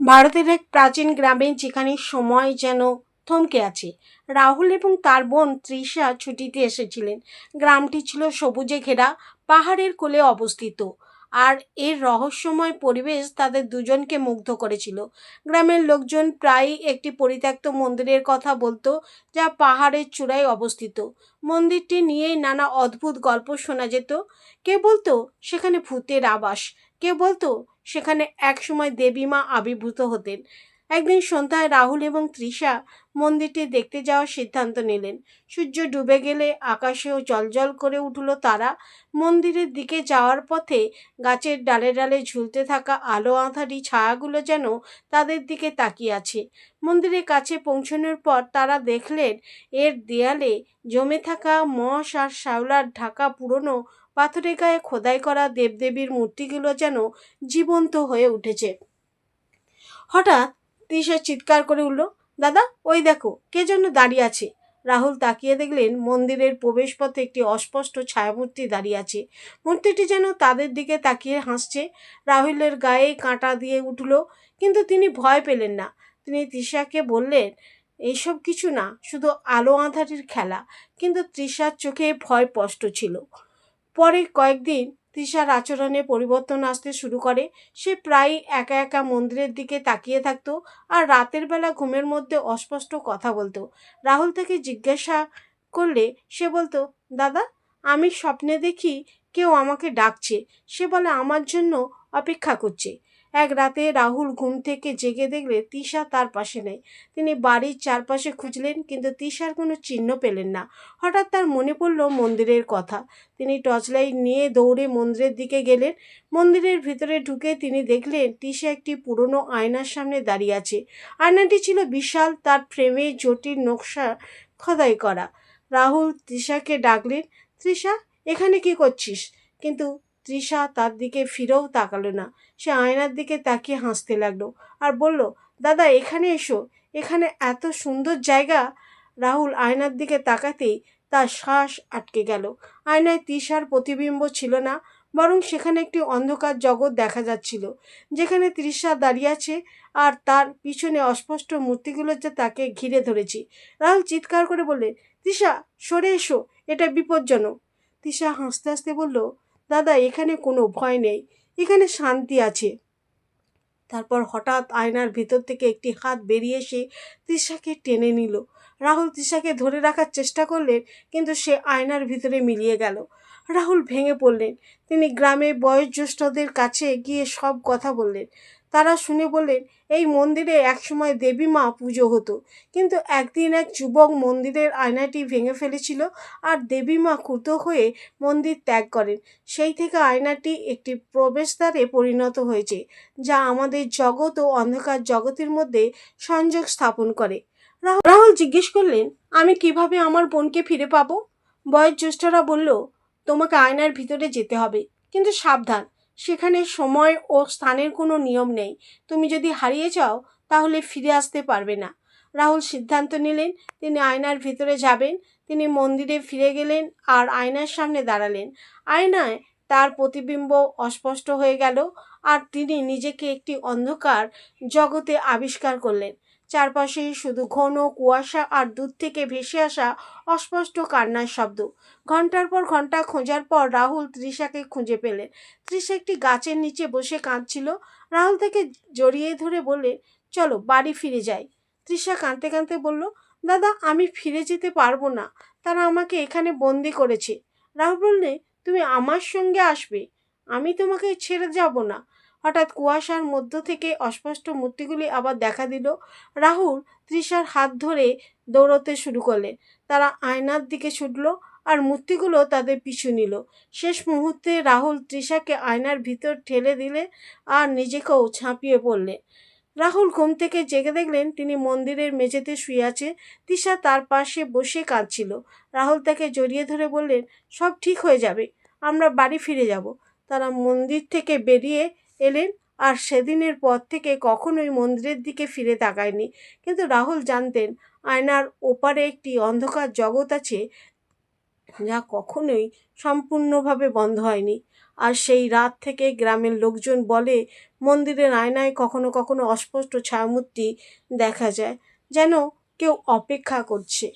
ভারতের এক প্রাচীন গ্রামে যেখানে সময় যেন থমকে আছে, রাহুল এবং তার বোন তৃষা ছুটিতে এসেছিলেন। গ্রামটি ছিল সবুজে ঘেরা, পাহাড়ের কোলে অবস্থিত। আর এর রহস্যময় পরিবেশ তাদের দুজনকে মুগ্ধ করেছিল। গ্রামের লোকজন প্রায়ই একটি পরিত্যক্ত মন্দিরের কথা বলতো, যা পাহাড়ের চূড়ায় অবস্থিত। মন্দিরটি নিয়েই নানা অদ্ভুত গল্প শোনা যেত। কে বলতো সেখানে ভূতের আবাস কে বলতো সেখানে একসময় দেবী মা আবির্ভূত হতেন। একদিন সন্ধ্যায় রাহুল এবং তৃষা মন্দিরটি দেখতে যাওয়ার সিদ্ধান্ত নিলেন। সূর্য ডুবে গেলে আকাশেও জলজল করে উঠল তারা। মন্দিরের দিকে যাওয়ার পথে গাছের ডালে ডালে ঝুলতে থাকা আলো আঁধারি ছায়াগুলো যেন তাদের দিকে তাকিয়ে আছে। মন্দিরের কাছে পৌঁছানোর পর তারা দেখলেন, এর দেয়ালে জমে থাকা মশ আর শ্যাওলার ঢাকা পুরনো পাথরের গায়ে খোদাই করা দেবদেবীর মূর্তিগুলো যেন জীবন্ত হয়ে উঠেছে। হঠাৎ তৃষা চিৎকার করে উঠল, দাদা, ওই দেখো, কে যেন দাঁড়িয়ে আছে? রাহুল তাকিয়ে দেখলেন মন্দিরের প্রবেশপথে একটি অস্পষ্ট ছায়ামূর্তি দাঁড়িয়ে আছে। মূর্তিটি যেন তাদের দিকে তাকিয়ে হাসছে। রাহুলের গায়ে কাঁটা দিয়ে উঠল, কিন্তু তিনি ভয় পেলেন না। তিনি তৃষাকে বললেন এইসব কিছু না, শুধু আলো আঁধারির খেলা। কিন্তু তৃষার চোখে ভয় স্পষ্ট ছিল। পরে কয়েকদিন তৃষার আচরণে পরিবর্তন আসতে শুরু করে। সে প্রায়ই একা একা মন্দিরের দিকে তাকিয়ে থাকত আর রাতের বেলা ঘুমের মধ্যে অস্পষ্ট কথা বলতো। রাহুল তাকে জিজ্ঞাসা করলে সে বলতো, দাদা, আমি স্বপ্নে দেখি কেউ আমাকে ডাকছে। সে বলে, আমার জন্য অপেক্ষা করছে। এক রাতে রাহুল ঘুম থেকে জেগে দেখলে তিশা তার পাশে নেই। তিনি বাড়ির চারপাশে খুঁজলেন, কিন্তু তিশার কোনো চিহ্ন পেলেন না। হঠাৎ তার মনে পড়ল মন্দিরের কথা। তিনি টর্চলাইট নিয়ে দৌড়ে মন্দিরের দিকে গেলেন। মন্দিরের ভিতরে ঢুকে তিনি দেখলেন, তিশা একটি পুরনো আয়নার সামনে দাঁড়িয়ে আছে। আয়নাটি ছিল বিশাল, তার ফ্রেমে জটিল নকশা খোদাই করা। রাহুল তৃষাকে ডাকলেন তৃষা এখানে কি করছিস? কিন্তু তৃষা তার দিকে ফিরেও তাকালো না। সে আয়নার দিকে তাকিয়ে হাসতে লাগল আর বলল, দাদা, এখানে এসো। এখানে এত সুন্দর জায়গা রাহুল আয়নার দিকে তাকাতেই তার শ্বাস আটকে গেল। আয়নায় তৃষার প্রতিবিম্ব ছিল না, বরং সেখানে একটি অন্ধকার জগৎ দেখা যাচ্ছিল, যেখানে তৃষা দাঁড়িয়ে আছে আর তার পিছনে অস্পষ্ট মূর্তিগুলো যে তাকে ঘিরে ধরেছি। রাহুল চিৎকার করে বললে, তৃষা, সরে এসো। এটা বিপজ্জনক তৃষা হাসতে হাসতে বলল দাদা, এখানে কোনো ভয় নেই। এখানে শান্তি আছে। তারপর হঠাৎ আয়নার ভিতর থেকে একটি হাত বেরিয়ে এসে তৃষাকে টেনে নিল। রাহুল তৃষাকে ধরে রাখার চেষ্টা করলেন, কিন্তু সে আয়নার ভিতরে মিলিয়ে গেল। রাহুল ভেঙে পড়লেন। তিনি গ্রামে বয়োজ্যেষ্ঠদের কাছে গিয়ে সব কথা বললেন। তারা শুনে বললেন, এই মন্দিরে একসময় দেবী মা পুজো হতো। কিন্তু একদিন এক যুবক মন্দিরের আয়নাটি ভেঙে ফেলেছিল আর দেবী মা ক্রুত হয়ে মন্দির ত্যাগ করেন। সেই থেকে আয়নাটি একটি প্রবেশদ্বারে পরিণত হয়েছে, যা আমাদের জগৎ ও অন্ধকার জগতের মধ্যে সংযোগ স্থাপন করে। রাহুল জিজ্ঞেস করলেন, আমি কীভাবে আমার বোনকে ফিরে পাবো? বয়োজ্যেষ্ঠরা বলল, তোমাকে আয়নার ভিতরে যেতে হবে, কিন্তু সাবধান। সেখানে সময় ও স্থানের কোনো নিয়ম নেই। তুমি যদি হারিয়ে যাও, তাহলে ফিরে আসতে পারবে না। রাহুল সিদ্ধান্ত নিলেন, তিনি আয়নার ভিতরে যাবেন, তিনি মন্দিরে ফিরে গেলেন আর আয়নার সামনে দাঁড়ালেন। আয়নায় তার প্রতিবিম্ব অস্পষ্ট হয়ে গেল আর তিনি নিজেকে একটি অন্ধকার জগতে আবিষ্কার করলেন। চারপাশে শুধু ঘন কুয়াশা আর দূর থেকে ভেসে আসা অস্পষ্ট কান্নার শব্দ। ঘণ্টার পর ঘণ্টা খোঁজার পর রাহুল তৃষাকে খুঁজে পেলেন। তৃষা একটি গাছের নিচে বসে কাঁদছিল। রাহুল তাকে জড়িয়ে ধরে বললেন চলো, বাড়ি ফিরে যাই। তৃষা কাঁদতে কাঁদতে বলল, দাদা, আমি ফিরে যেতে পারব না। তারা আমাকে এখানে বন্দি করেছে। রাহুল বললে, তুমি আমার সঙ্গে আসবে। আমি তোমাকে ছেড়ে যাব না। হঠাৎ কুয়াশার মধ্য থেকে অস্পষ্ট মূর্তিগুলি আবার দেখা দিল। রাহুল তৃষার হাত ধরে দৌড়তে শুরু করলে। তারা আয়নার দিকে ছুটল আর মূর্তিগুলো তাদের পিছু নিল। শেষ মুহূর্তে রাহুল তৃষাকে আয়নার ভিতর ঠেলে দিলে আর নিজেকেও ঝাঁপিয়ে পড়লেন রাহুল ঘুম থেকে জেগে দেখলেন তিনি মন্দিরের মেঝেতে শুয়ে আছে। তৃষা তার পাশে বসে কাঁদছিল। রাহুল তাকে জড়িয়ে ধরে বললেন, সব ঠিক হয়ে যাবে, আমরা বাড়ি ফিরে যাব। তারা মন্দির থেকে বেরিয়ে এলেন আর সেদিনের পর থেকে কখনোই মন্দিরের দিকে ফিরে তাকায়নি। কিন্তু রাহুল জানতেন, আয়নার ওপারে একটি অন্ধকার জগৎ আছে যা কখনোই সম্পূর্ণভাবে বন্ধ হয়নি। আর সেই রাত থেকে গ্রামের লোকজন বলে, মন্দিরের আয়নায় কখনো কখনো অস্পষ্ট ছায়ামূর্তি দেখা যায়, যেন কেউ অপেক্ষা করছে।